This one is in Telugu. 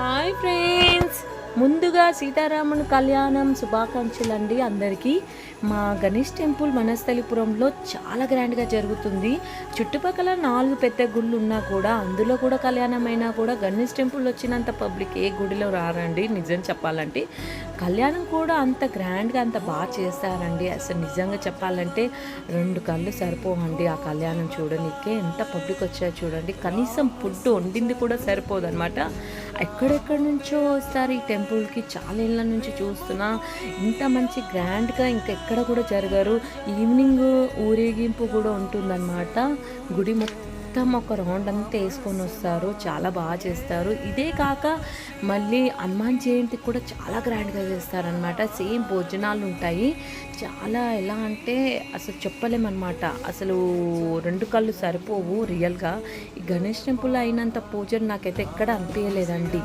హాయ్ ఫ్రెండ్స్ ముందుగా సీతారాముని కళ్యాణం శుభాకాంక్షలు అండి అందరికీ. మా గణేష్ టెంపుల్ మనస్థలిపురంలో చాలా గ్రాండ్గా జరుగుతుంది. చుట్టుపక్కల నాలుగు పెద్ద గుళ్ళు ఉన్నా కూడా అందులో కూడా కళ్యాణం అయినా కూడా గణేష్ టెంపుల్ వచ్చినంత పబ్లిక్ ఏ గుడిలో రారండి నిజం చెప్పాలంటే. కళ్యాణం కూడా అంత గ్రాండ్గా అంత బాగా చేస్తారండి. అసలు నిజంగా చెప్పాలంటే రెండు కళ్ళు సరిపోవండి ఆ కళ్యాణం చూడనికే. ఎంత పబ్లిక్ వచ్చారో చూడండి. కనీసం ఫుడ్ వండింది కూడా సరిపోదు అనమాట ఎక్కడెక్కడి నుంచో వస్తారు. ఈ టెంపుల్కి చాలా ఏళ్ళ నుంచి చూస్తున్నా. ఇంత మంచి గ్రాండ్గా ఇంకా ఎక్కడ కూడా జరగరు. ఈవినింగ్ ఊరేగింపు కూడా ఉంటుందన్నమాట. గుడి మొత్తం ఒక రౌండ్ అంతా వేసుకొని వస్తారు. చాలా బాగా చేస్తారు. ఇదే కాక మళ్ళీ హనుమాన్ జయంతి కూడా చాలా గ్రాండ్గా చేస్తారనమాట సేమ్ భోజనాలు ఉంటాయి. చాలా ఎలా అంటే అసలు చెప్పలేమన్నమాట. అసలు రెండు కళ్ళు సరిపోవు రియల్గా. ఈ గణేష్ టెంపుల్ అయినంత పూజలు నాకైతే ఎక్కడ అనిపించలేదండి